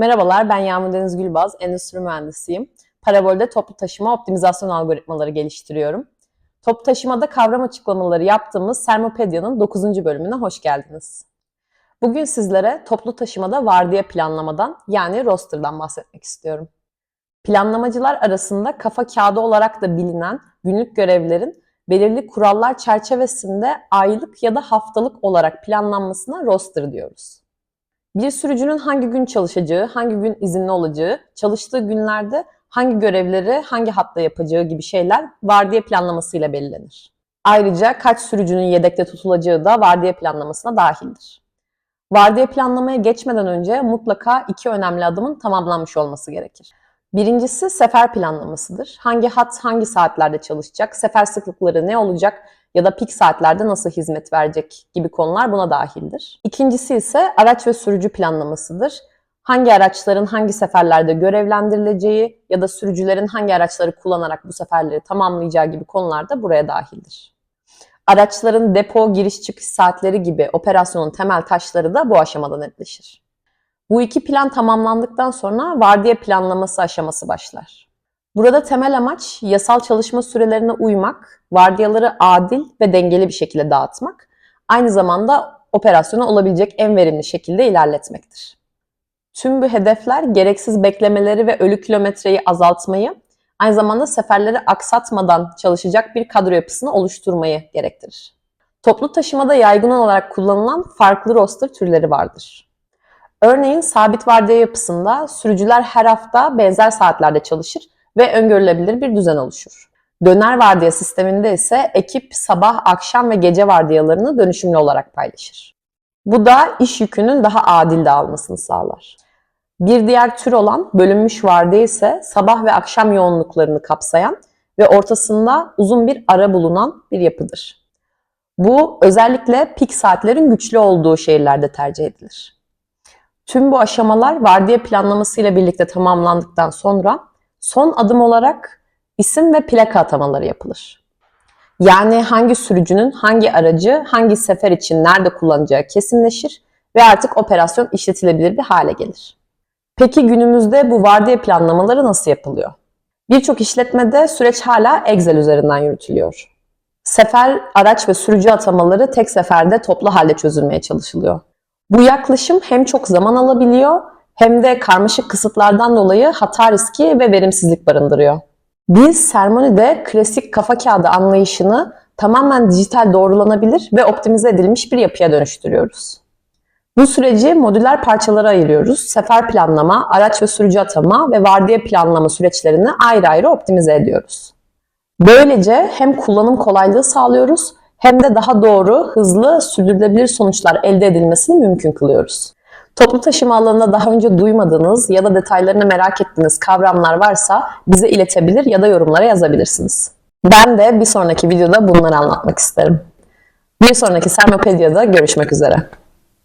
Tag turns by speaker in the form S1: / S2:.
S1: Merhabalar, ben Yağmur Deniz Gülbaz, endüstri mühendisiyim. Parabol'de toplu taşıma optimizasyon algoritmaları geliştiriyorum. Toplu taşımada kavram açıklamaları yaptığımız Sermopedia'nın 9. bölümüne hoş geldiniz. Bugün sizlere toplu taşımada vardiya planlamadan yani roster'dan bahsetmek istiyorum. Planlamacılar arasında kafa kağıdı olarak da bilinen günlük görevlerin belirli kurallar çerçevesinde aylık ya da haftalık olarak planlanmasına roster diyoruz. Bir sürücünün hangi gün çalışacağı, hangi gün izinli olacağı, çalıştığı günlerde hangi görevleri hangi hatta yapacağı gibi şeyler vardiya planlamasıyla belirlenir. Ayrıca kaç sürücünün yedekte tutulacağı da vardiya planlamasına dahildir. Vardiya planlamaya geçmeden önce mutlaka iki önemli adımın tamamlanmış olması gerekir. Birincisi sefer planlamasıdır. Hangi hat hangi saatlerde çalışacak, sefer sıklıkları ne olacak ya da pik saatlerde nasıl hizmet verecek gibi konular buna dahildir. İkincisi ise araç ve sürücü planlamasıdır. Hangi araçların hangi seferlerde görevlendirileceği ya da sürücülerin hangi araçları kullanarak bu seferleri tamamlayacağı gibi konular da buraya dahildir. Araçların depo, giriş çıkış saatleri gibi operasyonun temel taşları da bu aşamada netleşir. Bu iki plan tamamlandıktan sonra vardiya planlaması aşaması başlar. Burada temel amaç yasal çalışma sürelerine uymak, vardiyaları adil ve dengeli bir şekilde dağıtmak, aynı zamanda operasyonu olabilecek en verimli şekilde ilerletmektir. Tüm bu hedefler gereksiz beklemeleri ve ölü kilometreyi azaltmayı, aynı zamanda seferleri aksatmadan çalışacak bir kadro yapısını oluşturmayı gerektirir. Toplu taşımada yaygın olarak kullanılan farklı roster türleri vardır. Örneğin sabit vardiya yapısında sürücüler her hafta benzer saatlerde çalışır ve öngörülebilir bir düzen oluşur. Döner vardiya sisteminde ise ekip sabah, akşam ve gece vardiyalarını dönüşümlü olarak paylaşır. Bu da iş yükünün daha adil dağılmasını sağlar. Bir diğer tür olan bölünmüş vardiya ise sabah ve akşam yoğunluklarını kapsayan ve ortasında uzun bir ara bulunan bir yapıdır. Bu özellikle pik saatlerin güçlü olduğu şehirlerde tercih edilir. Tüm bu aşamalar vardiya planlamasıyla birlikte tamamlandıktan sonra son adım olarak isim ve plaka atamaları yapılır. Yani hangi sürücünün hangi aracı hangi sefer için nerede kullanacağı kesinleşir ve artık operasyon işletilebilir bir hale gelir. Peki günümüzde bu vardiya planlamaları nasıl yapılıyor? Birçok işletmede süreç hala Excel üzerinden yürütülüyor. Sefer, araç ve sürücü atamaları tek seferde toplu halde çözülmeye çalışılıyor. Bu yaklaşım hem çok zaman alabiliyor hem de karmaşık kısıtlardan dolayı hata riski ve verimsizlik barındırıyor. Biz Sermoni'de klasik kafa kağıdı anlayışını tamamen dijital doğrulanabilir ve optimize edilmiş bir yapıya dönüştürüyoruz. Bu süreci modüler parçalara ayırıyoruz. Sefer planlama, araç ve sürücü atama ve vardiya planlama süreçlerini ayrı ayrı optimize ediyoruz. Böylece hem kullanım kolaylığı sağlıyoruz hem de daha doğru, hızlı, sürdürülebilir sonuçlar elde edilmesini mümkün kılıyoruz. Toplu taşıma alanında daha önce duymadığınız ya da detaylarını merak ettiğiniz kavramlar varsa bize iletebilir ya da yorumlara yazabilirsiniz. Ben de bir sonraki videoda bunları anlatmak isterim. Bir sonraki Sermopedia'da görüşmek üzere.